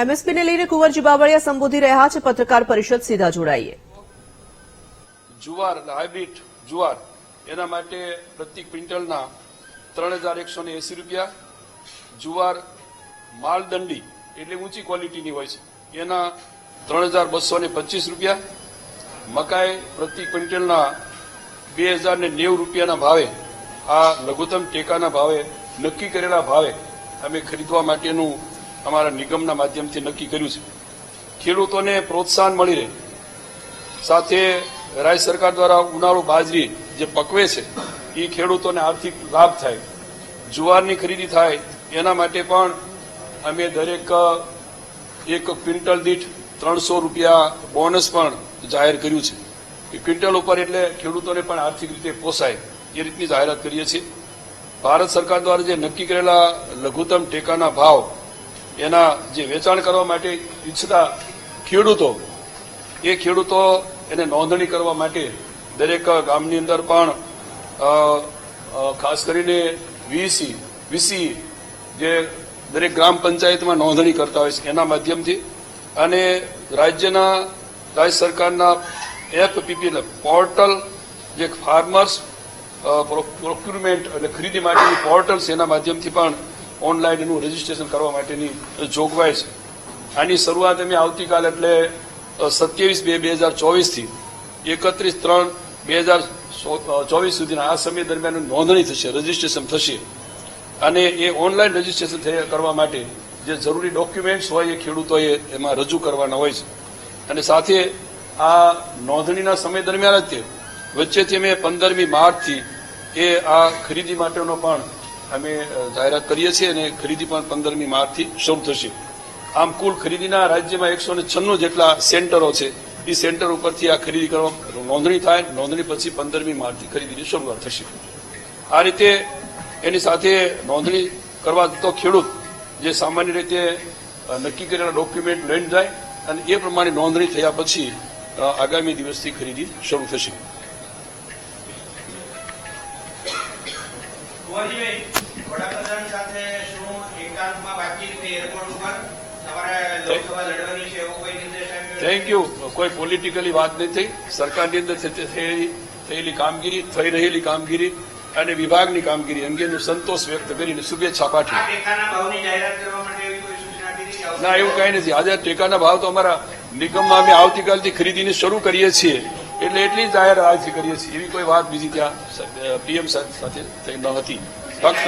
એમએસપીને લઈને કુંવરજી બાવળિયા સંબોધી રહ્યા છે પત્રકાર પરિષદ સીધા જોડાઈએ. જુવાર એટલે હાઇબ્રિડ જુવાર, એના માટે પ્રતિ ક્વિન્ટલના ત્રણ હજાર એકસો ને એસી રૂપિયા, જુવાર માલદંડી એટલે ઊંચી ક્વોલિટીની હોય છે, એના ત્રણ હજાર બસો ને પચીસ રૂપિયા, મકાઈ પ્રતિ ક્વિન્ટલના બે હજાર ને નેવું રૂપિયાના ભાવે, આ લઘુત્તમ ટેકાના ભાવે, નક્કી કરેલા ભાવે અમે ખરીદવા માટેનું અમારા નિગમના માધ્યમથી નક્કી કર્યું છે. ખેડૂતોને પ્રોત્સાહન મળી રહે. સાથે રાજ્ય સરકાર દ્વારા ઉનાળુ બાજરી જે પકવે છે એ ખેડૂતોને આર્થિક લાભ થાય. જુવારની ખરીદી થાય, એના માટે પણ અમે દરેક એક ક્વિન્ટલ દીઠ ત્રણસો રૂપિયા બોનસ પણ જાહેર કર્યું છે. એ ક્વિન્ટલ ઉપર એટલે ખેડૂતોને પણ આર્થિક રીતે પોસાય, એ રીતની જાહેરાત કરીએ છીએ. ભારત સરકાર દ્વારા જે નક્કી કરેલા લઘુત્તમ ટેકાના ભાવ એના જે વેચાણ કરવા માટે ઈચ્છતા ખેડૂતો, એ ખેડૂતો એને નોંધણી કરવા માટે દરેક ગામની અંદર પણ ખાસ કરીને વીસી વીસી જે દરેક ગ્રામ પંચાયતમાં નોંધણી કરતા હોય છે, એના માધ્યમથી. અને રાજ્યના, રાજ્ય સરકારના એપ પીપીએલ પોર્ટલ જે ફાર્મર્સ પ્રોક્યુરમેન્ટ એટલે ખરીદી માટેની પોર્ટલ છે એના માધ્યમથી પણ ઓનલાઈન એનું રજીસ્ટ્રેશન કરવા માટેની જોગવાઈ છે. આની શરૂઆત અમે આવતીકાલ એટલે સત્યાવીસ બે બે હજાર ચોવીસથી એકત્રીસ ત્રણ બે હજાર ચોવીસ સુધીના આ સમય દરમિયાન નોંધણી થશે રજીસ્ટ્રેશન થશે. અને એ ઓનલાઈન રજીસ્ટ્રેશન કરવા માટે જે જરૂરી ડોક્યુમેન્ટ્સ હોય એ ખેડૂતોએ એમાં રજૂ કરવાના હોય છે. અને સાથે આ નોંધણીના સમય દરમિયાન જ તે, વચ્ચેથી અમે પંદરમી માર્ચથી એ આ ખરીદી માટેનો પણ અમે જાહેરાત કરીએ છીએ અને ખરીદી પણ પંદરમી માર્ચથી શરૂ થશે. આમ કુલ ખરીદીના રાજ્યમાં એકસો ને છન્નું જેટલા સેન્ટરો છે એ સેન્ટર ઉપરથી આ ખરીદી કરવા નોંધણી થાય, નોંધણી પછી પંદરમી માર્ચથી ખરીદીની શરૂઆત થશે. આ રીતે એની સાથે નોંધણી કરવા તો ખેડૂત જે સામાન્ય રીતે નક્કી કરેલા ડોક્યુમેન્ટ લઈને જાય અને એ પ્રમાણે નોંધણી થયા પછી આગામી દિવસથી ખરીદી શરૂ થશે. કુંવરજીભાઈ, વડાપ્રધાન સાથે શું એકાંતમાં વાતચીત થઈ એરપોર્ટ ઉપર? તમારે લોકસભા લડવાની છે એવો કોઈ નિર્દેશ આવ્યો થેન્ક યુ કોઈ પોલિટિકલી વાત નહીં થઈ. સરકારની અંદર થયેલી કામગીરી થઈ રહેલી કામગીરી અને વિભાગની કામગીરી અંગેનો સંતોષ વ્યક્ત કરીને શુભેચ્છા પાઠવી. ના એવું કઈ નથી. આજે ટેકાના ભાવ તો અમારા નિગમમાં અમે આવતીકાલથી ખરીદીને શરૂ કરીએ છીએ. એટલે એટલી જાહેર આજથી કરીએ છીએ એવી કોઈ વાત બીજી ત્યાં પીએમ સાથે થઈ ન હતી ફક્ત?